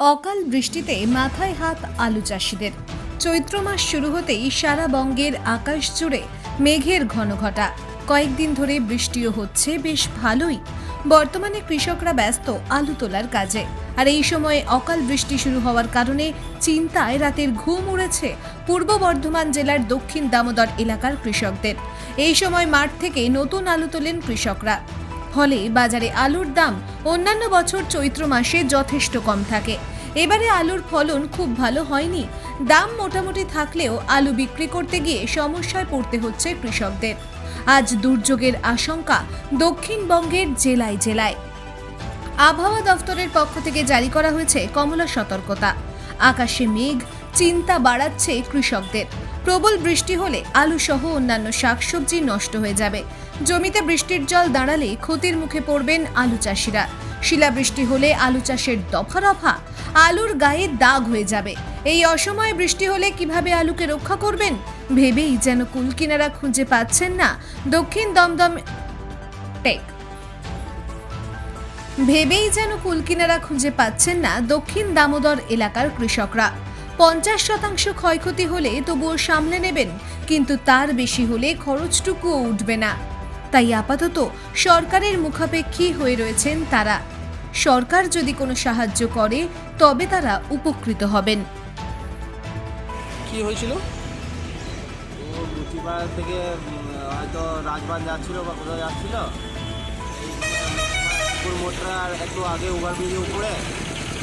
অকাল বৃষ্টিতে মাথায় হাত আলু চাষিদের। চৈত্র মাস শুরু হতেই সারা বঙ্গের আকাশ জুড়ে মেঘের ঘন ঘটা কয়েকদিন ধরে বৃষ্টিও হচ্ছে, বেশ ভালোই। বর্তমানে কৃষকরা ব্যস্ত আলু তোলার কাজে। আর এই সময়ে অকাল বৃষ্টি শুরু হওয়ার কারণে চিন্তায় রাতের ঘুম উড়েছে পূর্ব বর্ধমান জেলার দক্ষিণ দামোদর এলাকার কৃষকদের। এই সময় মাঠ থেকে নতুন আলু তোলেন কৃষকরা। ফলে বাজারে আলুর দাম অন্যান্য বছর চৈত্র মাসে যথেষ্ট কম থাকে। এবারে আলুর ফলন খুব ভালো হয়নি। দাম মোটামুটি থাকলেও আলু বিক্রি করতে গিয়ে সমস্যায় পড়তে হচ্ছে কৃষকদের। আজ দুর্যোগের আশঙ্কা দক্ষিণবঙ্গের জেলায় জেলায়। আবহাওয়া দফতরের পক্ষ থেকে জারি করা হয়েছে কমলা সতর্কতা। আকাশে মেঘ, চিন্তা বাড়াচ্ছে কৃষকদের। প্রবল বৃষ্টি হলে আলু সহ অন্যান্য শাকসবজি নষ্ট হয়ে যাবে। জমিতে বৃষ্টির জল দাঁড়ালে ক্ষতির মুখে পড়বেন আলু চাষিরা। শিলাবৃষ্টি হলে আলু চাষের দফা রফা আলুর গায়ে দাগ হয়ে যাবে। এই অসময়ে বৃষ্টি হলে কীভাবে আলুকে রক্ষা করবেন? ভেবেই যেন কুলকিনারা খুঁজে পাচ্ছেন না দক্ষিণ দমদম টেক। ভেবেই যেন কুলকিনারা খুঁজে পাচ্ছেন না দক্ষিণ দামোদর এলাকার কৃষকরা। পঞ্চাশ শতাংশ ক্ষয়ক্ষতি হলে তবুও সামলে নেবেন কিন্তু তার বেশি হলে খরচটুকুও উঠবে না। তাই আপাতত সরকারের মুখাপেক্ষী হয়ে রয়েছেন তারা। সরকার যদি কোনো সাহায্য করে তবে তারা উপকৃত হবেন। কি হয়েছিল? ও থেকে হয়তো রাজবান যাচ্ছিল বা কোথাও যাচ্ছিল। মোটরা আর একটু আগে ওভারব্রিজের উপরে।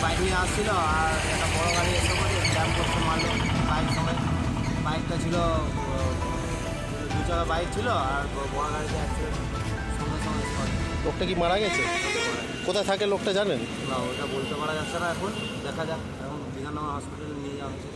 বাইক নিয়ে আসছিল আর একটা বড় গাড়ি এসে করে জ্যাম করতে মারলো। বাইক সময় বাইকটা ছিল দু চাকা বাইক ছিল আর বড় গাড়িতে অ্যাক্সিডেন্ট সঙ্গে সঙ্গে লোকটা কি মারা গেছে? কোথায় থাকে লোকটা জানেন? না ওটা বলতে পারা যাচ্ছে না এখন। দেখা যাক এখন বিধাননগর হসপিটালে নিয়ে যাওয়া হয়েছে।